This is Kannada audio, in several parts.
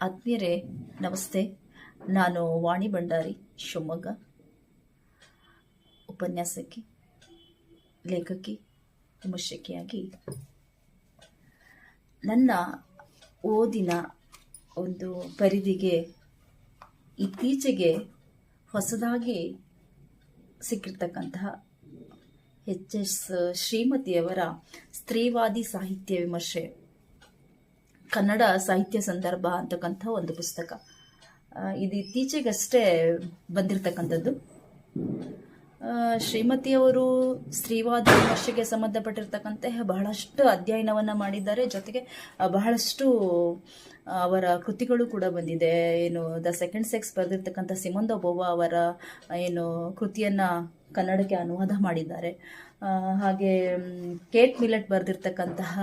ಆತ್ಮೀಯರೇ, ನಮಸ್ತೆ. ನಾನು ವಾಣಿ ಭಂಡಾರಿ ಶಿವಮೊಗ್ಗ. ಉಪನ್ಯಾಸಕಿ, ಲೇಖಕಿ, ವಿಮರ್ಶಕಿಯಾಗಿ. ನನ್ನ ಓದಿನ ಒಂದು ಪರಿಧಿಗೆ ಇತ್ತೀಚೆಗೆ ಹೊಸದಾಗಿ ಸಿಕ್ಕಿರ್ತಕ್ಕಂತಹ ಎಚ್ ಎಸ್ ಶ್ರೀಮತಿಯವರ ಸ್ತ್ರೀವಾದಿ ಸಾಹಿತ್ಯ ವಿಮರ್ಶೆ ಕನ್ನಡ ಸಾಹಿತ್ಯ ಸಂದರ್ಭ ಅಂತಕ್ಕಂಥ ಒಂದು ಪುಸ್ತಕ. ಇದು ಇತ್ತೀಚೆಗಷ್ಟೇ ಬಂದಿರತಕ್ಕಂಥದ್ದು. ಶ್ರೀಮತಿಯವರು ಸ್ತ್ರೀವಾದ ವಿಮರ್ಶೆಗೆ ಸಂಬಂಧಪಟ್ಟಿರ್ತಕ್ಕಂತಹ ಬಹಳಷ್ಟು ಅಧ್ಯಯನವನ್ನು ಮಾಡಿದ್ದಾರೆ. ಜೊತೆಗೆ ಬಹಳಷ್ಟು ಅವರ ಕೃತಿಗಳು ಕೂಡ ಬಂದಿದೆ. ಏನು, ದ ಸೆಕೆಂಡ್ ಸೆಕ್ಸ್ ಬರೆದಿರ್ತಕ್ಕಂಥ ಸಿಮಂದ ಬೋವಾ ಅವರ, ಏನು, ಕೃತಿಯನ್ನು ಕನ್ನಡಕ್ಕೆ ಅನುವಾದ ಮಾಡಿದ್ದಾರೆ. ಹಾಗೆ ಕೇಟ್ ಮಿಲೆಟ್ ಬರೆದಿರ್ತಕ್ಕಂತಹ,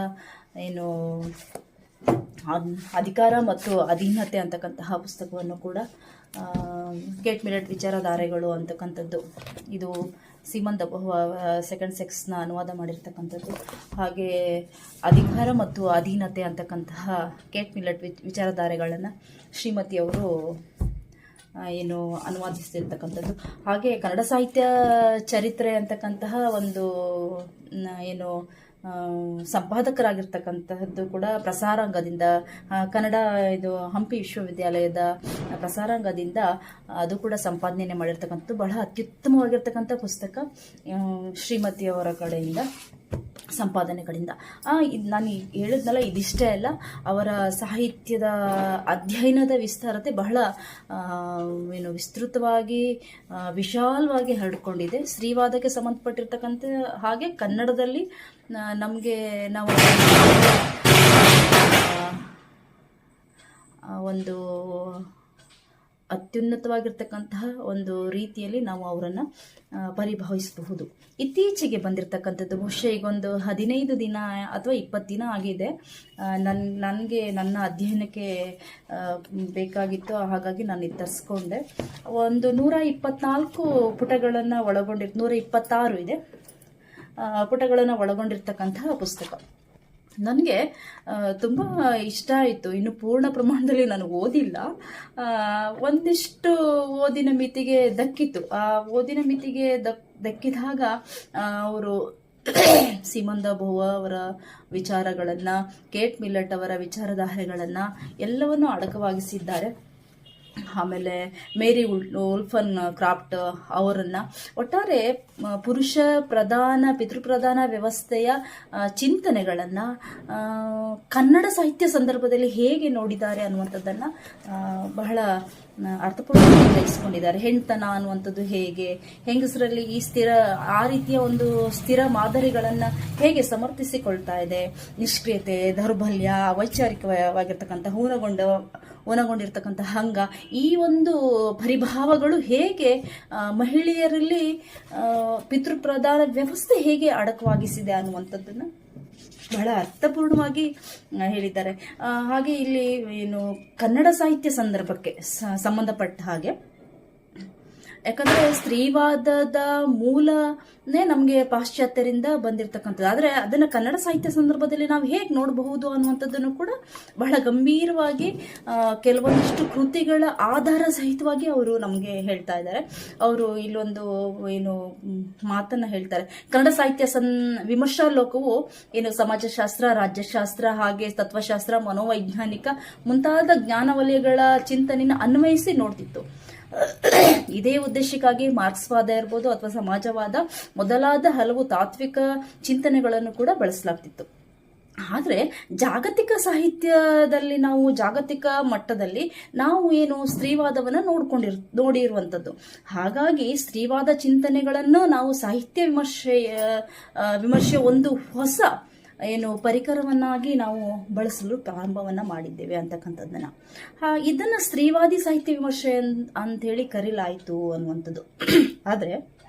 ಏನು ಅಧಿಕಾರ ಮತ್ತು ಅಧೀನತೆ ಅಂತಕ್ಕಂತಹ ಪುಸ್ತಕವನ್ನು ಕೂಡ ಗೇಟ್ ಮಿಲೆಟ್ ವಿಚಾರಧಾರೆಗಳು ಅಂತಕ್ಕಂಥದ್ದು. ಇದು ಸೀಮಂತ ಸೆಕೆಂಡ್ ಸೆಕ್ಸ್ನ ಅನುವಾದ ಮಾಡಿರ್ತಕ್ಕಂಥದ್ದು. ಹಾಗೆ ಅಧಿಕಾರ ಮತ್ತು ಅಧೀನತೆ ಅಂತಕ್ಕಂತಹ ಕೇಟ್ ಮಿಲೆಟ್ ವಿಚ್, ವಿಚಾರಧಾರೆಗಳನ್ನು ಶ್ರೀಮತಿಯವರು ಏನು ಅನುವಾದಿಸ್ತಿರ್ತಕ್ಕಂಥದ್ದು. ಹಾಗೆ ಕನ್ನಡ ಸಾಹಿತ್ಯ ಚರಿತ್ರೆ ಅಂತಕ್ಕಂತಹ ಒಂದು ಏನು ಸಂಪಾದಕರಾಗಿರ್ತಕ್ಕಂತಹದ್ದು ಕೂಡ ಪ್ರಸಾರಾಂಗದಿಂದ ಕನ್ನಡ ಇದು ಹಂಪಿ ವಿಶ್ವವಿದ್ಯಾಲಯದ ಪ್ರಸಾರಾಂಗದಿಂದ ಅದು ಕೂಡ ಸಂಪಾದನೆ ಮಾಡಿರ್ತಕ್ಕಂಥದ್ದು ಬಹಳ ಅತ್ಯುತ್ತಮವಾಗಿರ್ತಕ್ಕಂಥ ಪುಸ್ತಕ ಶ್ರೀಮತಿಯವರ ಕಡೆಯಿಂದ. ಸಂಪಾದನೆ ಕಡೆಯಿಂದ ಆ, ಇದ್ ನಾನು ಹೇಳಿದ್ನಲ್ಲ ಇದಿಷ್ಟೇ ಅಲ್ಲ ಅವರ ಸಾಹಿತ್ಯದ ಅಧ್ಯಯನದ ವಿಸ್ತಾರತೆ ಬಹಳ ಏನು ವಿಸ್ತೃತವಾಗಿ ವಿಶಾಲವಾಗಿ ಹರಡ್ಕೊಂಡಿದೆ. ಸ್ತ್ರೀವಾದಕ್ಕೆ ಸಂಬಂಧಪಟ್ಟಿರ್ತಕ್ಕಂಥ ಹಾಗೆ ಕನ್ನಡದಲ್ಲಿ ನಮಗೆ ನಾವು ಒಂದು ಅತ್ಯುನ್ನತವಾಗಿರ್ತಕ್ಕಂತಹ ಒಂದು ರೀತಿಯಲ್ಲಿ ನಾವು ಅವರನ್ನು ಪರಿಭಾವಿಸಬಹುದು. ಇತ್ತೀಚೆಗೆ ಬಂದಿರತಕ್ಕಂಥದ್ದು ಬಹುಶಃ ಈಗೊಂದು ಹದಿನೈದು ದಿನ ಅಥವಾ ಇಪ್ಪತ್ತು ದಿನ ಆಗಿದೆ. ನನ್ನ ನನಗೆ ನನ್ನ ಅಧ್ಯಯನಕ್ಕೆ ಬೇಕಾಗಿತ್ತು, ಹಾಗಾಗಿ ನಾನು ಇದು ತರಿಸ್ಕೊಂಡೆ. ಒಂದು ನೂರ ಇಪ್ಪತ್ನಾಲ್ಕು ಪುಟಗಳನ್ನು ಒಳಗೊಂಡಿರ್, ನೂರ ಇಪ್ಪತ್ತಾರು ಇದೆ. ಪುಟಗಳನ್ನು ಒಳಗೊಂಡಿರ್ತಕ್ಕಂತಹ ಪುಸ್ತಕ. ನನಗೆ ತುಂಬ ಇಷ್ಟ ಆಯಿತು. ಇನ್ನು ಪೂರ್ಣ ಪ್ರಮಾಣದಲ್ಲಿ ನಾನು ಓದಿಲ್ಲ. ಒಂದಿಷ್ಟು ಓದಿನ ಮಿತಿಗೆ ದಕ್ಕಿತ್ತು. ಆ, ಓದಿನ ಮಿತಿಗೆ ದಕ್, ದಕ್ಕಿದಾಗ ಅವರು ಸೀಮಂದ ಭೋವ ಅವರ ವಿಚಾರಗಳನ್ನು, ಕೇಟ್ ಮಿಲ್ಲಟ್ ಅವರ ವಿಚಾರಧಾರೆಗಳನ್ನು ಎಲ್ಲವನ್ನು ಅಡಕವಾಗಿಸಿದ್ದಾರೆ. ಆಮೇಲೆ ಮೇರಿ ಉಲ್, ಉಲ್ಫನ್ ಕ್ರಾಫ್ಟ್ ಅವರನ್ನು. ಒಟ್ಟಾರೆ ಪುರುಷ ಪ್ರಧಾನ ಪಿತೃಪ್ರಧಾನ ವ್ಯವಸ್ಥೆಯ ಚಿಂತನೆಗಳನ್ನು ಕನ್ನಡ ಸಾಹಿತ್ಯ ಸಂದರ್ಭದಲ್ಲಿ ಹೇಗೆ ನೋಡಿದ್ದಾರೆ ಅನ್ನುವಂಥದ್ದನ್ನು ಬಹಳ ಅರ್ಥಪೂರ್ಣವಾಗಿ ಗ್ರಹಿಸ್ಕೊಂಡಿದ್ದಾರೆ. ಹೆಣ್ತನ ಅನ್ನುವಂಥದ್ದು ಹೇಗೆ, ಹೆಂಗಸರಲ್ಲಿ ಈ ಸ್ಥಿರ, ಆ ರೀತಿಯ ಒಂದು ಸ್ಥಿರ ಮಾದರಿಗಳನ್ನು ಹೇಗೆ ಸಮರ್ಥಿಸಿಕೊಳ್ತಾ ಇದೆ. ನಿಷ್ಕ್ರಿಯತೆ, ದೌರ್ಬಲ್ಯ, ವೈಚಾರಿಕವಾಗಿರ್ತಕ್ಕಂಥ ಹೂನಗೊಂಡ ಊನಗೊಂಡಿರ್ತಕ್ಕಂಥ ಹಂಗ. ಈ ಒಂದು ಪರಿಭಾವಗಳು ಹೇಗೆ ಮಹಿಳೆಯರಲ್ಲಿ ಪಿತೃಪ್ರಧಾನ ವ್ಯವಸ್ಥೆ ಹೇಗೆ ಅಡಕವಾಗಿಸಿದೆ ಅನ್ನುವಂಥದ್ದನ್ನು ಬಹಳ ಅರ್ಥಪೂರ್ಣವಾಗಿ ಹೇಳಿದ್ದಾರೆ. ಹಾಗೆ ಇಲ್ಲಿ ಏನು ಕನ್ನಡ ಸಾಹಿತ್ಯ ಸಂದರ್ಭಕ್ಕೆ ಸಂಬಂಧಪಟ್ಟ ಹಾಗೆ ಯಾಕಂದ್ರೆ ಸ್ತ್ರೀವಾದದ ಮೂಲನೇ ನಮಗೆ ಪಾಶ್ಚಾತ್ಯರಿಂದ ಬಂದಿರತಕ್ಕಂಥದ್ದು. ಆದರೆ ಅದನ್ನು ಕನ್ನಡ ಸಾಹಿತ್ಯ ಸಂದರ್ಭದಲ್ಲಿ ನಾವು ಹೇಗೆ ನೋಡಬಹುದು ಅನ್ನುವಂಥದ್ದನ್ನು ಕೂಡ ಬಹಳ ಗಂಭೀರವಾಗಿ ಕೆಲವೊಂದಿಷ್ಟು ಕೃತಿಗಳ ಆಧಾರ ಸಹಿತವಾಗಿ ಅವರು ನಮಗೆ ಹೇಳ್ತಾ ಇದ್ದಾರೆ. ಅವರು ಇಲ್ಲೊಂದು ಏನು ಮಾತನ್ನ ಹೇಳ್ತಾರೆ. ಕನ್ನಡ ಸಾಹಿತ್ಯ ಸನ್, ವಿಮರ್ಶಾ ಲೋಕವು ಏನು ಸಮಾಜಶಾಸ್ತ್ರ, ರಾಜ್ಯಶಾಸ್ತ್ರ, ಹಾಗೆ ತತ್ವಶಾಸ್ತ್ರ, ಮನೋವೈಜ್ಞಾನಿಕ ಮುಂತಾದ ಜ್ಞಾನ ವಲಯಗಳ ಚಿಂತನೆಯನ್ನು ಅನ್ವಯಿಸಿ ನೋಡ್ತಿತ್ತು. ಇದೇ ಉದ್ದೇಶಕ್ಕಾಗಿ ಮಾರ್ಕ್ಸ್ವಾದ ಇರ್ಬೋದು ಅಥವಾ ಸಮಾಜವಾದ ಮೊದಲಾದ ಹಲವು ತಾತ್ವಿಕ ಚಿಂತನೆಗಳನ್ನು ಕೂಡ ಬಳಸಲಾಗ್ತಿತ್ತು. ಆದರೆ ಜಾಗತಿಕ ಸಾಹಿತ್ಯದಲ್ಲಿ ನಾವು ಜಾಗತಿಕ ಮಟ್ಟದಲ್ಲಿ ನಾವು ಏನು ಸ್ತ್ರೀವಾದವನ್ನು ನೋಡ್ಕೊಂಡಿರ್, ನೋಡಿರುವಂಥದ್ದು. ಹಾಗಾಗಿ ಸ್ತ್ರೀವಾದ ಚಿಂತನೆಗಳನ್ನು ನಾವು ಸಾಹಿತ್ಯ ವಿಮರ್ಶೆಯ ವಿಮರ್ಶೆ ಒಂದು ಹೊಸ ಏನು ಪರಿಕರವನ್ನಾಗಿ ನಾವು ಬಳಸಲು ಪ್ರಾರಂಭವನ್ನ ಮಾಡಿದ್ದೇವೆ ಅಂತಕ್ಕಂಥದ್ದನ್ನು. ಇದನ್ನು ಸ್ತ್ರೀವಾದಿ ಸಾಹಿತ್ಯ ವಿಮರ್ಶೆ ಅಂತ ಅಂಥೇಳಿ ಕರೀಲಾಯಿತು ಅನ್ನುವಂಥದ್ದು. ಆದರೆ,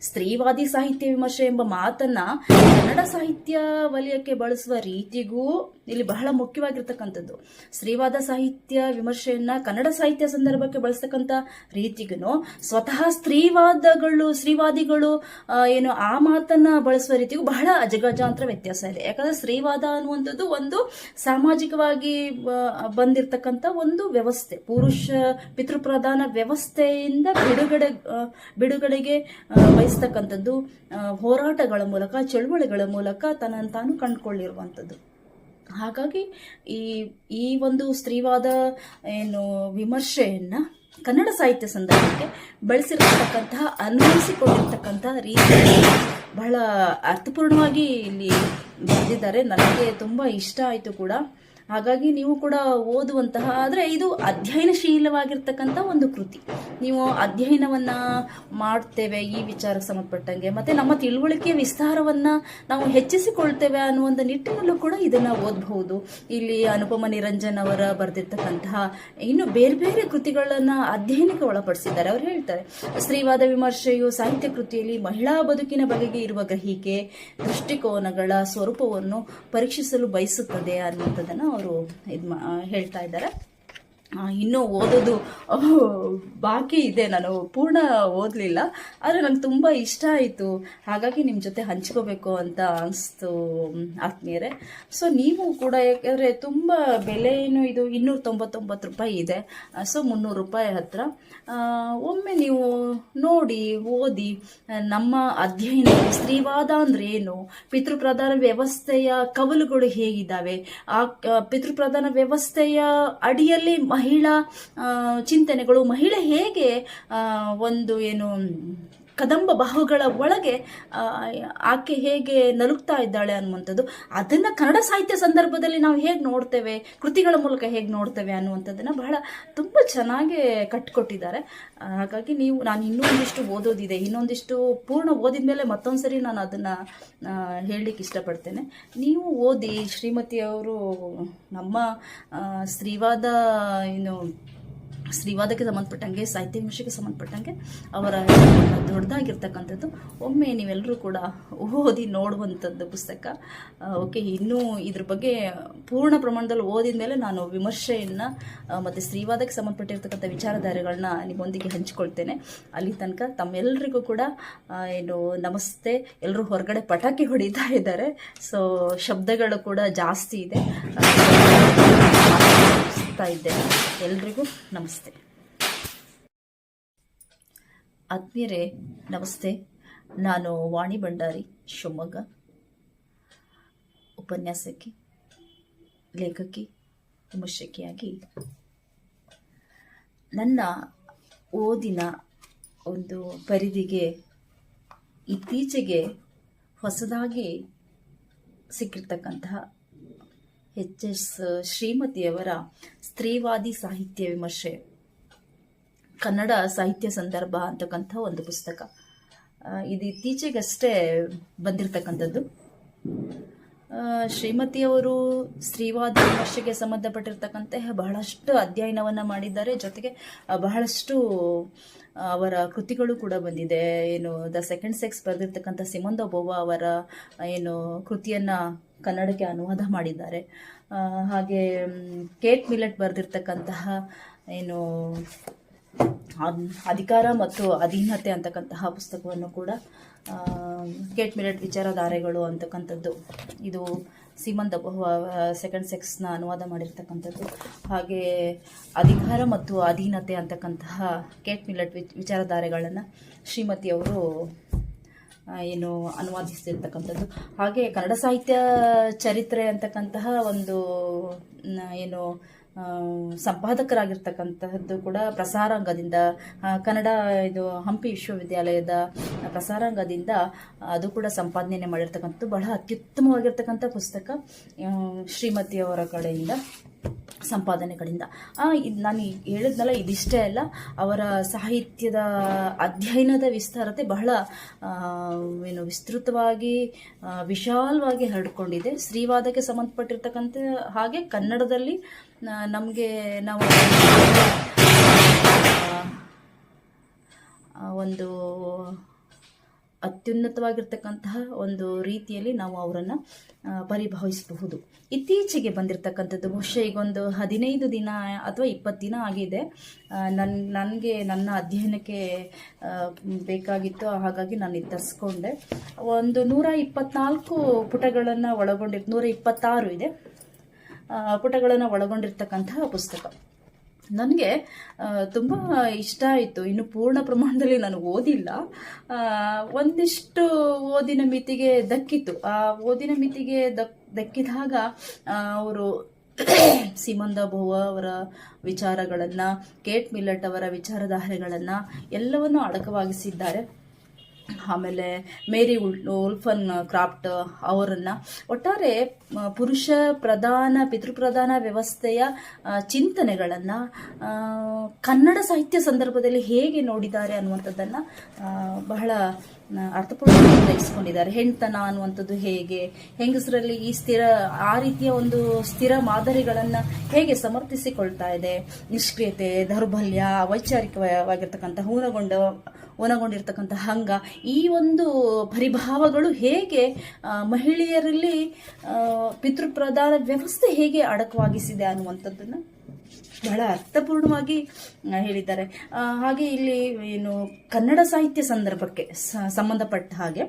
ಸ್ತ್ರೀವಾದಿ ಸಾಹಿತ್ಯ ವಿಮರ್ಶೆ ಎಂಬ ಮಾತನ್ನ ಕನ್ನಡ ಸಾಹಿತ್ಯ ವಲಯಕ್ಕೆ ಬಳಸುವ ರೀತಿಗೂ ಇಲ್ಲಿ ಬಹಳ ಮುಖ್ಯವಾಗಿರ್ತಕ್ಕಂಥದ್ದು. ಸ್ತ್ರೀವಾದ ಸಾಹಿತ್ಯ ವಿಮರ್ಶೆಯನ್ನ ಕನ್ನಡ ಸಾಹಿತ್ಯ ಸಂದರ್ಭಕ್ಕೆ ಬಳಸ್ತಕ್ಕಂಥ ರೀತಿಗೂ ಸ್ವತಃ ಸ್ತ್ರೀವಾದಗಳು, ಸ್ತ್ರೀವಾದಿಗಳು ಏನು ಆ ಮಾತನ್ನ ಬಳಸುವ ರೀತಿಗೂ ಬಹಳ ಅಜಗಜಾಂತರ ವ್ಯತ್ಯಾಸ ಇದೆ. ಯಾಕಂದ್ರೆ ಸ್ತ್ರೀವಾದ ಅನ್ನುವಂಥದ್ದು ಒಂದು ಸಾಮಾಜಿಕವಾಗಿ ಬಂದಿರತಕ್ಕಂಥ ಒಂದು ವ್ಯವಸ್ಥೆ. ಪುರುಷ ಪಿತೃಪ್ರಧಾನ ವ್ಯವಸ್ಥೆಯಿಂದ ಬಿಡುಗಡೆ ಬಿಡುಗಡೆಗೆ ವಹಿಸ್ತಕ್ಕಂಥದ್ದು ಹೋರಾಟಗಳ ಮೂಲಕ, ಚಳುವಳಿಗಳ ಮೂಲಕ ತನ್ನನ್ನು ತಾನು ಕಂಡುಕೊಳ್ಳಿರುವಂಥದ್ದು. ಹಾಗಾಗಿ ಈ ಈ ಒಂದು ಸ್ತ್ರೀವಾದ, ಏನು, ವಿಮರ್ಶೆಯನ್ನ ಕನ್ನಡ ಸಾಹಿತ್ಯ ಸಂದರ್ಭಕ್ಕೆ ಬಳಸಿರ್ತಕ್ಕಂತಹ, ಅನ್ವಯಿಸಿಕೊಂಡಿರ್ತಕ್ಕಂತಹ ರೀತಿ ಬಹಳ ಅರ್ಥಪೂರ್ಣವಾಗಿ ಇಲ್ಲಿ ಬಂದಿದ್ದಾರೆ. ನನಗೆ ತುಂಬ ಇಷ್ಟ ಆಯಿತು ಕೂಡ. ಹಾಗಾಗಿ ನೀವು ಕೂಡ ಓದುವಂತಹ, ಆದರೆ ಇದು ಅಧ್ಯಯನಶೀಲವಾಗಿರ್ತಕ್ಕಂಥ ಒಂದು ಕೃತಿ. ನೀವು ಅಧ್ಯಯನವನ್ನ ಮಾಡ್ತೇವೆ ಈ ವಿಚಾರಕ್ಕೆ ಸಂಬಂಧಪಟ್ಟಂಗೆ, ಮತ್ತೆ ನಮ್ಮ ತಿಳುವಳಿಕೆಯ ವಿಸ್ತಾರವನ್ನ ನಾವು ಹೆಚ್ಚಿಸಿಕೊಳ್ತೇವೆ ಅನ್ನುವಂಥ ನಿಟ್ಟಿನಲ್ಲೂ ಕೂಡ ಇದನ್ನ ಓದಬಹುದು. ಇಲ್ಲಿ ಅನುಪಮ ನಿರಂಜನ್ ಅವರ ಬರೆದಿರ್ತಕ್ಕಂತಹ ಇನ್ನು ಬೇರೆ ಬೇರೆ ಕೃತಿಗಳನ್ನ ಅಧ್ಯಯನಕ್ಕೆ ಒಳಪಡಿಸಿದ್ದಾರೆ. ಅವ್ರು ಹೇಳ್ತಾರೆ, ಸ್ತ್ರೀವಾದ ವಿಮರ್ಶೆಯು ಸಾಹಿತ್ಯ ಕೃತಿಯಲ್ಲಿ ಮಹಿಳಾ ಬದುಕಿನ ಬಗೆಗೆ ಇರುವ ಗ್ರಹಿಕೆ, ದೃಷ್ಟಿಕೋನಗಳ ಸ್ವರೂಪವನ್ನು ಪರೀಕ್ಷಿಸಲು ಬಯಸುತ್ತದೆ ಅನ್ನುವಂಥದ್ದನ್ನು ಅವರು ಇದು ಹೇಳ್ತಾ ಇದ್ದಾರೆ. ಇನ್ನೂ ಓದೋದು ಬಾಕಿ ಇದೆ. ನಾನು ಪೂರ್ಣ ಓದಲಿಲ್ಲ. ಆದರೆ ನಂಗೆ ತುಂಬ ಇಷ್ಟ ಆಯಿತು. ಹಾಗಾಗಿ ನಿಮ್ಮ ಜೊತೆ ಹಂಚ್ಕೋಬೇಕು ಅಂತ ಅನಿಸ್ತು ಆತ್ಮೀಯರೇ. ಸೊ ನೀವು ಕೂಡ ಯಾಕಂದರೆ ತುಂಬ ಬೆಲೆ ಏನು ಇದು ಇನ್ನೂರ ತೊಂಬತ್ತೊಂಬತ್ತು ರೂಪಾಯಿ ಇದೆ. ಸೊ ಮುನ್ನೂರು ರೂಪಾಯಿ ಹತ್ರ. ಒಮ್ಮೆ ನೀವು ನೋಡಿ, ಓದಿ ನಮ್ಮ ಅಧ್ಯಯನ ಸ್ತ್ರೀವಾದ ಅಂದರೆ ಏನು? ಪಿತೃಪ್ರಧಾನ ವ್ಯವಸ್ಥೆಯ ಕವಲುಗಳು ಹೇಗಿದ್ದಾವೆ? ಆ ಪಿತೃಪ್ರಧಾನ ವ್ಯವಸ್ಥೆಯ ಅಡಿಯಲ್ಲಿ ಮಹಿಳಾ ಚಿಂತನೆಗಳು ಮಹಿಳೆ ಹೇಗೆ ಒಂದು ಏನು ಕದಂಬ ಬಾಹುಗಳ ಒಳಗೆ ಆಕೆ ಹೇಗೆ ನಲುಗ್ತಾ ಇದ್ದಾಳೆ ಅನ್ನುವಂಥದ್ದು, ಅದನ್ನ ಕನ್ನಡ ಸಾಹಿತ್ಯ ಸಂದರ್ಭದಲ್ಲಿ ನಾವು ಹೇಗೆ ನೋಡ್ತೇವೆ, ಕೃತಿಗಳ ಮೂಲಕ ಹೇಗೆ ನೋಡ್ತೇವೆ ಅನ್ನುವಂಥದ್ದನ್ನು ಬಹಳ ತುಂಬ ಚೆನ್ನಾಗಿ ಕಟ್ಕೊಟ್ಟಿದ್ದಾರೆ. ಹಾಗಾಗಿ ನೀವು, ನಾನು ಇನ್ನೊಂದಿಷ್ಟು ಓದೋದಿದೆ, ಇನ್ನೊಂದಿಷ್ಟು ಪೂರ್ಣ ಓದಿದ ಮೇಲೆ ಮತ್ತೊಂದ್ಸರಿ ನಾನು ಅದನ್ನ ಹೇಳಲಿಕ್ಕೆ ಇಷ್ಟಪಡ್ತೇನೆ. ನೀವು ಓದಿ ಶ್ರೀಮತಿ ಅವರು ನಮ್ಮ ಸ್ತ್ರೀವಾದ, ಏನು ಸ್ತ್ರೀವಾದಕ್ಕೆ ಸಂಬಂಧಪಟ್ಟಂಗೆ, ಸಾಹಿತ್ಯ ವಿಮರ್ಶೆಗೆ ಸಂಬಂಧಪಟ್ಟಂಗೆ ಅವರ ದೊಡ್ಡದಾಗಿರ್ತಕ್ಕಂಥದ್ದು. ಒಮ್ಮೆ ನೀವೆಲ್ಲರೂ ಕೂಡ ಓದಿ ನೋಡುವಂಥದ್ದು ಪುಸ್ತಕ. ಓಕೆ, ಇನ್ನೂ ಇದ್ರ ಬಗ್ಗೆ ಪೂರ್ಣ ಪ್ರಮಾಣದಲ್ಲಿ ಓದಿದ ಮೇಲೆ ನಾನು ವಿಮರ್ಶೆಯನ್ನು ಮತ್ತು ಸ್ತ್ರೀವಾದಕ್ಕೆ ಸಂಬಂಧಪಟ್ಟಿರ್ತಕ್ಕಂಥ ವಿಚಾರಧಾರೆಗಳನ್ನ ನಿಮ್ಮೊಂದಿಗೆ ಹಂಚಿಕೊಳ್ತೇನೆ. ಅಲ್ಲಿ ತನಕ ತಮ್ಮೆಲ್ಲರಿಗೂ ಕೂಡ ಏನು ನಮಸ್ತೆ ಎಲ್ಲರೂ ಹೊರಗಡೆ ಪಟಾಕಿ ಹೊಡಿತಾ ಇದ್ದಾರೆ. ಸೊ, ಶಬ್ದಗಳು ಕೂಡ ಜಾಸ್ತಿ ಇದೆ. ಆ, ಇದ್ದೆ ಎಲ್ರಿಗೂ ನಮಸ್ತೆ. ಆತ್ಮೀಯರೇ ನಮಸ್ತೆ. ನಾನು ವಾಣಿ ಭಂಡಾರಿ ಶಿವಮೊಗ್ಗ. ಉಪನ್ಯಾಸಕಿ ಲೇಖಕಿ ವಿಮರ್ಶಕಿಯಾಗಿ. ನನ್ನ ಓದಿನ ಒಂದು ಪರಿಧಿಗೆ ಇತ್ತೀಚೆಗೆ ಹೊಸದಾಗಿ ಸಿಕ್ಕಿರ್ತಕ್ಕಂತಹ ಎಚ್ ಎಸ್ ಶ್ರೀಮತಿಯವರ ಸ್ತ್ರೀವಾದಿ ಸಾಹಿತ್ಯ ವಿಮರ್ಶೆ. ಕನ್ನಡ ಸಾಹಿತ್ಯ ಸಂದರ್ಭ ಅಂತಕ್ಕಂಥ ಒಂದು ಪುಸ್ತಕ. ಇದು ಇತ್ತೀಚೆಗಷ್ಟೇ ಬಂದಿರತಕ್ಕಂಥದ್ದು. ಶ್ರೀಮತಿಯವರು ಸ್ತ್ರೀವಾದಿ ವಿಮರ್ಶೆಗೆ ಸಂಬಂಧಪಟ್ಟಿರ್ತಕ್ಕಂತಹ ಬಹಳಷ್ಟು ಅಧ್ಯಯನವನ್ನು ಮಾಡಿದ್ದಾರೆ. ಜೊತೆಗೆ ಬಹಳಷ್ಟು ಅವರ ಕೃತಿಗಳು ಕೂಡ ಬಂದಿದೆ. ಏನು, ದ ಸೆಕೆಂಡ್ ಸೆಕ್ಸ್ ಬರೆದಿರ್ತಕ್ಕಂಥ ಸಿಮಂದ ಬೋವಾ ಅವರ ಏನು, ಕೃತಿಯನ್ನು ಕನ್ನಡಕ್ಕೆ ಅನುವಾದ ಮಾಡಿದ್ದಾರೆ. ಹಾಗೆ ಕೇಟ್ ಮಿಲೆಟ್ ಬರೆದಿರ್ತಕ್ಕಂತಹ ಏನು ಅಧಿಕಾರ ಮತ್ತು ಅಧೀನತೆ ಅಂತಕ್ಕಂತಹ ಪುಸ್ತಕವನ್ನು ಕೂಡ ಕೇಟ್ ಮಿಲೆಟ್ ವಿಚಾರಧಾರೆಗಳು ಅಂತಕ್ಕಂಥದ್ದು. ಇದು ಸೀಮಂತ ಸೆಕೆಂಡ್ ಸೆಕ್ಸ್ನ ಅನುವಾದ ಮಾಡಿರ್ತಕ್ಕಂಥದ್ದು. ಹಾಗೆ, ಅಧಿಕಾರ ಮತ್ತು ಅಧೀನತೆ ಅಂತಕ್ಕಂತಹ ಕೇಟ್ ಮಿಲೆಟ್ ವಿಚ್- ವಿಚಾರಧಾರೆಗಳನ್ನು ಶ್ರೀಮತಿಯವರು ಏನು ಅನುವಾದಿಸ್ತಿರ್ತಕ್ಕಂಥದ್ದು. ಹಾಗೆ ಕನ್ನಡ ಸಾಹಿತ್ಯ ಚರಿತ್ರೆ ಅಂತಕ್ಕಂತಹ ಒಂದು ಏನು ಸಂಪಾದಕರಾಗಿರ್ತಕ್ಕಂತಹದ್ದು ಕೂಡ ಪ್ರಸಾರಾಂಗದಿಂದ ಕನ್ನಡ ಇದು ಹಂಪಿ ವಿಶ್ವವಿದ್ಯಾಲಯದ ಪ್ರಸಾರಾಂಗದಿಂದ ಅದು ಕೂಡ ಸಂಪಾದನೆ ಮಾಡಿರ್ತಕ್ಕಂಥದ್ದು. ಬಹಳ ಅತ್ಯುತ್ತಮವಾಗಿರ್ತಕ್ಕಂಥ ಪುಸ್ತಕ ಶ್ರೀಮತಿಯವರ ಕಡೆಯಿಂದ. ಸಂಪಾದನೆ ಕಡೆಯಿಂದ ಆ, ನಾನು ಹೇಳಿದ್ನಲ್ಲ ಇದಿಷ್ಟೇ ಅಲ್ಲ ಅವರ ಸಾಹಿತ್ಯದ ಅಧ್ಯಯನದ ವಿಸ್ತಾರತೆ ಬಹಳ ಏನು ವಿಸ್ತೃತವಾಗಿ ವಿಶಾಲವಾಗಿ ಹರಡ್ಕೊಂಡಿದೆ. ಸ್ತ್ರೀವಾದಕ್ಕೆ ಸಂಬಂಧಪಟ್ಟಿರ್ತಕ್ಕಂಥ ಹಾಗೆ ಕನ್ನಡದಲ್ಲಿ ನಮಗೆ ನಾವು ಒಂದು ಅತ್ಯುನ್ನತವಾಗಿರ್ತಕ್ಕಂತಹ ಒಂದು ರೀತಿಯಲ್ಲಿ ನಾವು ಅವರನ್ನು ಪರಿಭಾವಿಸಬಹುದು. ಇತ್ತೀಚೆಗೆ ಬಂದಿರತಕ್ಕಂಥದ್ದು ಬಹುಶಃ ಈಗ ಒಂದು ಹದಿನೈದು ದಿನ ಅಥವಾ ಇಪ್ಪತ್ತು ದಿನ ಆಗಿದೆ. ನನ್ನ ನನಗೆ ನನ್ನ ಅಧ್ಯಯನಕ್ಕೆ ಬೇಕಾಗಿತ್ತು, ಹಾಗಾಗಿ ನಾನು ಇದು ತರಿಸ್ಕೊಂಡೆ. ಒಂದು ನೂರ ಇಪ್ಪತ್ನಾಲ್ಕು ಪುಟಗಳನ್ನು ಒಳಗೊಂಡಿರ್, ನೂರ ಇಪ್ಪತ್ತಾರು ಇದೆ. ಪುಟಗಳನ್ನು ಒಳಗೊಂಡಿರ್ತಕ್ಕಂತಹ ಪುಸ್ತಕ. ನನಗೆ ತುಂಬ ಇಷ್ಟ ಆಯಿತು. ಇನ್ನು ಪೂರ್ಣ ಪ್ರಮಾಣದಲ್ಲಿ ನಾನು ಓದಿಲ್ಲ. ಒಂದಿಷ್ಟು ಓದಿನ ಮಿತಿಗೆ ದಕ್ಕಿತ್ತು. ಆ ಓದಿನ ಮಿತಿಗೆ ದಕ್, ದಕ್ಕಿದಾಗ ಅವರು ಸೀಮಂದ ಭೋವ ಅವರ ವಿಚಾರಗಳನ್ನು, ಕೇಟ್ ಮಿಲ್ಲಟ್ ಅವರ ವಿಚಾರಧಾರೆಗಳನ್ನು ಎಲ್ಲವನ್ನು ಅಡಕವಾಗಿಸಿದ್ದಾರೆ. ಆಮೇಲೆ ಮೇರಿ ಉಲ್ಫನ್ ಕ್ರಾಫ್ಟ್ ಅವರನ್ನು. ಒಟ್ಟಾರೆ ಪುರುಷ ಪ್ರಧಾನ ಪಿತೃಪ್ರಧಾನ ವ್ಯವಸ್ಥೆಯ ಚಿಂತನೆಗಳನ್ನು ಕನ್ನಡ ಸಾಹಿತ್ಯ ಸಂದರ್ಭದಲ್ಲಿ ಹೇಗೆ ನೋಡಿದ್ದಾರೆ ಅನ್ನುವಂಥದ್ದನ್ನು ಬಹಳ ಅರ್ಥಪೂರ್ಣವಾಗಿ ಇಸ್ಕೊಂಡಿದ್ದಾರೆ ಹೆಣ್ತನ ಅನ್ನುವಂಥದ್ದು ಹೇಗೆ, ಹೆಂಗಸರಲ್ಲಿ ಈ ಸ್ಥಿರ, ಆ ರೀತಿಯ ಒಂದು ಸ್ಥಿರ ಮಾದರಿಗಳನ್ನು ಹೇಗೆ ಸಮರ್ಥಿಸಿಕೊಳ್ತಾ ಇದೆ. ನಿಷ್ಕ್ರಿಯತೆ, ದೌರ್ಬಲ್ಯ, ವೈಚಾರಿಕವಾಗಿರ್ತಕ್ಕಂಥ ಹೂನಗೊಂಡ ಊನಗೊಂಡಿರ್ತಕ್ಕಂಥ ಹಂಗ. ಈ ಒಂದು ಪರಿಭಾವಗಳು ಹೇಗೆ ಮಹಿಳೆಯರಲ್ಲಿ ಪಿತೃಪ್ರಧಾನ ವ್ಯವಸ್ಥೆ ಹೇಗೆ ಅಡಕವಾಗಿಸಿದೆ ಅನ್ನುವಂಥದ್ದನ್ನು ಬಹಳ ಅರ್ಥಪೂರ್ಣವಾಗಿ ಹೇಳಿದ್ದಾರೆ. ಹಾಗೆ ಇಲ್ಲಿ ಏನು ಕನ್ನಡ ಸಾಹಿತ್ಯ ಸಂದರ್ಭಕ್ಕೆ ಸಂಬಂಧಪಟ್ಟ ಹಾಗೆ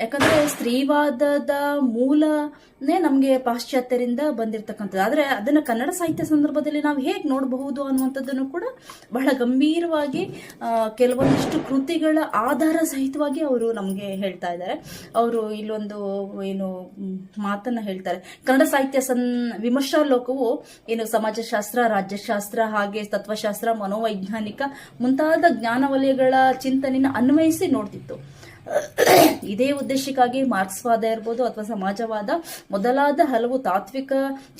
ಯಾಕಂದ್ರೆ ಸ್ತ್ರೀವಾದದ ಮೂಲನೇ ನಮಗೆ ಪಾಶ್ಚಾತ್ಯರಿಂದ ಬಂದಿರತಕ್ಕಂಥದ್ದು. ಆದರೆ ಅದನ್ನು ಕನ್ನಡ ಸಾಹಿತ್ಯ ಸಂದರ್ಭದಲ್ಲಿ ನಾವು ಹೇಗೆ ನೋಡಬಹುದು ಅನ್ನುವಂಥದ್ದನ್ನು ಕೂಡ ಬಹಳ ಗಂಭೀರವಾಗಿ ಕೆಲವೊಂದಿಷ್ಟು ಕೃತಿಗಳ ಆಧಾರ ಸಹಿತವಾಗಿ ಅವರು ನಮಗೆ ಹೇಳ್ತಾ ಇದ್ದಾರೆ. ಅವರು ಇಲ್ಲೊಂದು ಏನು ಮಾತನ್ನ ಹೇಳ್ತಾರೆ. ಕನ್ನಡ ಸಾಹಿತ್ಯ ಸನ್, ವಿಮರ್ಶಾ ಲೋಕವು ಏನು ಸಮಾಜಶಾಸ್ತ್ರ, ರಾಜ್ಯಶಾಸ್ತ್ರ, ಹಾಗೆ ತತ್ವಶಾಸ್ತ್ರ, ಮನೋವೈಜ್ಞಾನಿಕ ಮುಂತಾದ ಜ್ಞಾನ ವಲಯಗಳ ಚಿಂತನೆಯನ್ನು ಅನ್ವಯಿಸಿ ನೋಡ್ತಿತ್ತು. ಇದೇ ಉದ್ದೇಶಕ್ಕಾಗಿ ಮಾರ್ಕ್ಸ್ವಾದ ಇರ್ಬೋದು ಅಥವಾ ಸಮಾಜವಾದ ಮೊದಲಾದ ಹಲವು ತಾತ್ವಿಕ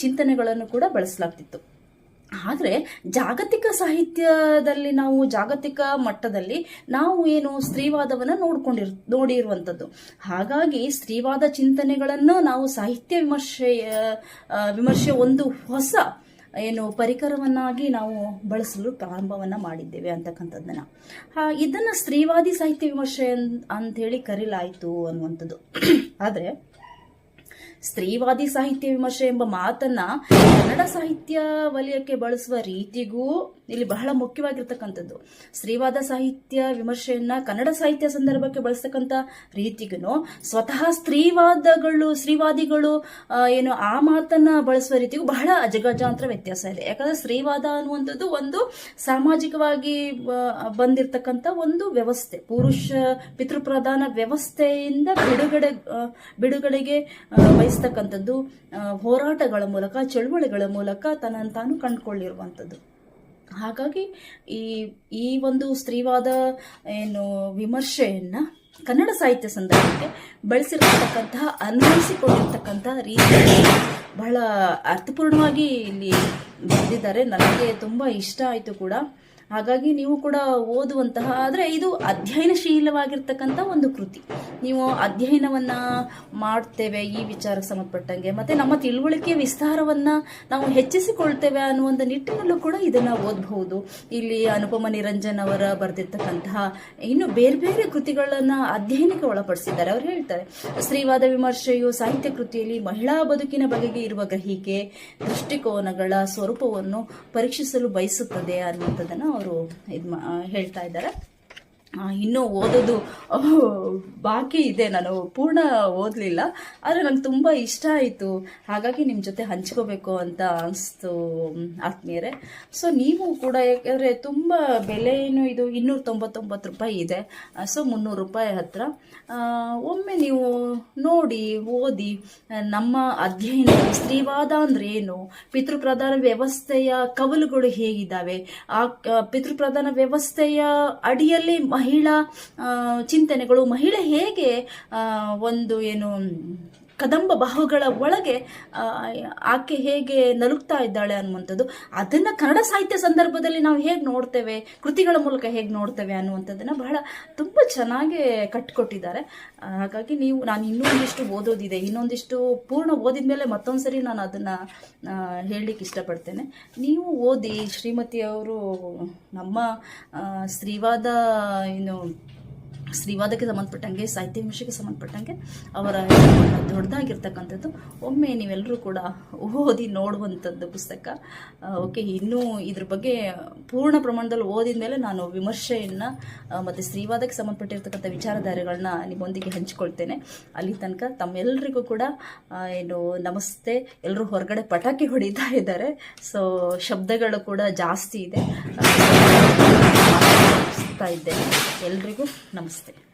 ಚಿಂತನೆಗಳನ್ನು ಕೂಡ ಬಳಸಲಾಗ್ತಿತ್ತು. ಆದರೆ ಜಾಗತಿಕ ಸಾಹಿತ್ಯದಲ್ಲಿ ನಾವು ಜಾಗತಿಕ ಮಟ್ಟದಲ್ಲಿ ನಾವು ಏನು ಸ್ತ್ರೀವಾದವನ್ನು ನೋಡ್ಕೊಂಡಿರ್, ನೋಡಿರುವಂಥದ್ದು. ಹಾಗಾಗಿ ಸ್ತ್ರೀವಾದ ಚಿಂತನೆಗಳನ್ನು ನಾವು ಸಾಹಿತ್ಯ ವಿಮರ್ಶೆಯ ವಿಮರ್ಶೆ ಒಂದು ಹೊಸ ಏನು ಪರಿಕರವನ್ನಾಗಿ ನಾವು ಬಳಸಲು ಪ್ರಾರಂಭವನ್ನ ಮಾಡಿದ್ದೇವೆ ಅಂತಕ್ಕಂಥದ್ದನ್ನ. ಇದನ್ನು ಸ್ತ್ರೀವಾದಿ ಸಾಹಿತ್ಯ ವಿಮರ್ಶೆ ಅಂತ ಅಂತೇಳಿ ಕರೀಲಾಯಿತು ಅನ್ನುವಂಥದ್ದು. ಆದರೆ, ಸ್ತ್ರೀವಾದಿ ಸಾಹಿತ್ಯ ವಿಮರ್ಶೆ ಎಂಬ ಮಾತನ್ನ ಕನ್ನಡ ಸಾಹಿತ್ಯ ವಲಯಕ್ಕೆ ಬಳಸುವ ರೀತಿಗೂ ಇಲ್ಲಿ ಬಹಳ ಮುಖ್ಯವಾಗಿರ್ತಕ್ಕಂಥದ್ದು. ಸ್ತ್ರೀವಾದ ಸಾಹಿತ್ಯ ವಿಮರ್ಶೆಯನ್ನ ಕನ್ನಡ ಸಾಹಿತ್ಯ ಸಂದರ್ಭಕ್ಕೆ ಬಳಸ್ತಕ್ಕಂಥ ರೀತಿಗೂ ಸ್ವತಃ ಸ್ತ್ರೀವಾದಗಳು, ಸ್ತ್ರೀವಾದಿಗಳು ಏನು ಆ ಮಾತನ್ನ ಬಳಸುವ ರೀತಿಗೂ ಬಹಳ ಅಜಗಜಾಂತರ ವ್ಯತ್ಯಾಸ ಇದೆ. ಯಾಕಂದ್ರೆ ಸ್ತ್ರೀವಾದ ಅನ್ನುವಂಥದ್ದು ಒಂದು ಸಾಮಾಜಿಕವಾಗಿ ಬಂದಿರತಕ್ಕಂಥ ಒಂದು ವ್ಯವಸ್ಥೆ. ಪುರುಷ ಪಿತೃಪ್ರಧಾನ ವ್ಯವಸ್ಥೆಯಿಂದ ಬಿಡುಗಡೆ ಬಿಡುಗಡೆಗೆ ವಹಿಸ್ತಕ್ಕಂಥದ್ದು ಹೋರಾಟಗಳ ಮೂಲಕ, ಚಳುವಳಿಗಳ ಮೂಲಕ ತನ್ನನ್ನು ತಾನು ಕಂಡುಕೊಳ್ಳಿರುವಂಥದ್ದು. ಹಾಗಾಗಿ ಈ ಈ ಒಂದು ಸ್ತ್ರೀವಾದ, ಏನು, ವಿಮರ್ಶೆಯನ್ನ ಕನ್ನಡ ಸಾಹಿತ್ಯ ಸಂದರ್ಭಕ್ಕೆ ಬಳಸಿರತಕ್ಕಂತಹ, ಅನ್ವಯಿಸಿಕೊಂಡಿರ್ತಕ್ಕಂತಹ ರೀತಿ ಬಹಳ ಅರ್ಥಪೂರ್ಣವಾಗಿ ಇಲ್ಲಿ ಬಂದಿದ್ದಾರೆ. ನನಗೆ ತುಂಬ ಇಷ್ಟ ಆಯಿತು ಕೂಡ. ಹಾಗಾಗಿ ನೀವು ಕೂಡ ಓದುವಂತಹ, ಆದರೆ ಇದು ಅಧ್ಯಯನಶೀಲವಾಗಿರ್ತಕ್ಕಂಥ ಒಂದು ಕೃತಿ. ನೀವು ಅಧ್ಯಯನವನ್ನ ಮಾಡ್ತೇವೆ ಈ ವಿಚಾರಕ್ಕೆ ಸಂಬಂಧಪಟ್ಟಂಗೆ. ಮತ್ತೆ ನಮ್ಮ ತಿಳುವಳಿಕೆ ವಿಸ್ತಾರವನ್ನ ನಾವು ಹೆಚ್ಚಿಸಿಕೊಳ್ತೇವೆ ಅನ್ನುವ ಒಂದು ನಿಟ್ಟಿನಲ್ಲೂ ಕೂಡ ಇದನ್ನ ಓದಬಹುದು. ಇಲ್ಲಿ ಅನುಪಮ ನಿರಂಜನ್ ಅವರ ಬರೆದಿರ್ತಕ್ಕಂತಹ ಇನ್ನು ಬೇರೆ ಬೇರೆ ಕೃತಿಗಳನ್ನ ಅಧ್ಯಯನಕ್ಕೆ ಒಳಪಡಿಸಿದ್ದಾರೆ. ಅವ್ರು ಹೇಳ್ತಾರೆ, ಸ್ತ್ರೀವಾದ ವಿಮರ್ಶೆಯು ಸಾಹಿತ್ಯ ಕೃತಿಯಲ್ಲಿ ಮಹಿಳಾ ಬದುಕಿನ ಬಗೆಗೆ ಇರುವ ಗ್ರಹಿಕೆ, ದೃಷ್ಟಿಕೋನಗಳ ಸ್ವರೂಪವನ್ನು ಪರೀಕ್ಷಿಸಲು ಬಯಸುತ್ತದೆ ಅನ್ನುವಂಥದ್ದನ್ನು ಅವರು ಇದು ಹೇಳ್ತಾ ಇದ್ದಾರೆ. ಇನ್ನೂ ಓದೋದು ಬಾಕಿ ಇದೆ. ನಾನು ಪೂರ್ಣ ಓದಲಿಲ್ಲ. ಆದರೆ ನಂಗೆ ತುಂಬ ಇಷ್ಟ ಆಯಿತು. ಹಾಗಾಗಿ ನಿಮ್ಮ ಜೊತೆ ಹಂಚ್ಕೋಬೇಕು ಅಂತ ಅನಿಸ್ತು ಆತ್ಮೀಯರೇ. ಸೊ ನೀವು ಕೂಡ ಯಾಕೆಂದರೆ ತುಂಬ ಬೆಲೆ ಏನು ಇದು? ಇನ್ನೂರ ತೊಂಬತ್ತೊಂಬತ್ತು ರೂಪಾಯಿ ಇದೆ. ಸೊ ಮುನ್ನೂರು ರೂಪಾಯಿ ಹತ್ರ. ಒಮ್ಮೆ ನೀವು ನೋಡಿ, ಓದಿ ನಮ್ಮ ಅಧ್ಯಯನ ಸ್ತ್ರೀವಾದ ಅಂದರೆ ಏನು? ಪಿತೃಪ್ರಧಾನ ವ್ಯವಸ್ಥೆಯ ಕವಲುಗಳು ಹೇಗಿದ್ದಾವೆ? ಆ ಪಿತೃಪ್ರಧಾನ ವ್ಯವಸ್ಥೆಯ ಅಡಿಯಲ್ಲಿ ಮಹಿಳಾ ಚಿಂತನೆಗಳು ಮಹಿಳೆ ಹೇಗೆ ಒಂದು ಏನು ಕದಂಬ ಬಾಹುಗಳ ಒಳಗೆ ಆಕೆ ಹೇಗೆ ನಲುಗ್ತಾ ಇದ್ದಾಳೆ ಅನ್ನುವಂಥದ್ದು, ಅದನ್ನ ಕನ್ನಡ ಸಾಹಿತ್ಯ ಸಂದರ್ಭದಲ್ಲಿ ನಾವು ಹೇಗೆ ನೋಡ್ತೇವೆ, ಕೃತಿಗಳ ಮೂಲಕ ಹೇಗೆ ನೋಡ್ತೇವೆ ಅನ್ನುವಂಥದ್ದನ್ನು ಬಹಳ ತುಂಬ ಚೆನ್ನಾಗಿ ಕಟ್ಕೊಟ್ಟಿದ್ದಾರೆ. ಹಾಗಾಗಿ ನೀವು, ನಾನು ಇನ್ನೊಂದಿಷ್ಟು ಓದೋದಿದೆ, ಇನ್ನೊಂದಿಷ್ಟು ಪೂರ್ಣ ಓದಿದ ಮೇಲೆ ಮತ್ತೊಂದ್ಸರಿ ನಾನು ಅದನ್ನ ಹೇಳಲಿಕ್ಕೆ ಇಷ್ಟಪಡ್ತೇನೆ. ನೀವು ಓದಿ ಶ್ರೀಮತಿ ಅವರು ನಮ್ಮ ಸ್ತ್ರೀವಾದ, ಏನು ಸ್ತ್ರೀವಾದಕ್ಕೆ ಸಂಬಂಧಪಟ್ಟಂಗೆ, ಸಾಹಿತ್ಯ ವಿಮರ್ಶೆಗೆ ಸಂಬಂಧಪಟ್ಟಂಗೆ ಅವರ ದೊಡ್ಡದಾಗಿರ್ತಕ್ಕಂಥದ್ದು. ಒಮ್ಮೆ ನೀವೆಲ್ಲರೂ ಕೂಡ ಓದಿ ನೋಡುವಂಥದ್ದು ಪುಸ್ತಕ. ಓಕೆ, ಇನ್ನೂ ಇದ್ರ ಬಗ್ಗೆ ಪೂರ್ಣ ಪ್ರಮಾಣದಲ್ಲಿ ಓದಿದ ಮೇಲೆ ನಾನು ವಿಮರ್ಶೆಯನ್ನು ಮತ್ತು ಸ್ತ್ರೀವಾದಕ್ಕೆ ಸಂಬಂಧಪಟ್ಟಿರ್ತಕ್ಕಂಥ ವಿಚಾರಧಾರೆಗಳನ್ನ ನಿಮ್ಮೊಂದಿಗೆ ಹಂಚಿಕೊಳ್ತೇನೆ. ಅಲ್ಲಿ ತನಕ ತಮ್ಮೆಲ್ಲರಿಗೂ ಕೂಡ ಏನು, ನಮಸ್ತೆ. ಎಲ್ಲರೂ ಹೊರಗಡೆ ಪಟಾಕಿ ಹೊಡಿತಾ ಇದ್ದಾರೆ. ಸೊ ಶಬ್ದಗಳು ಕೂಡ ಜಾಸ್ತಿ ಇದೆ. ಆ, ಇದ್ದೇನೆ. ಎಲ್ರಿಗೂ ನಮಸ್ತೆ.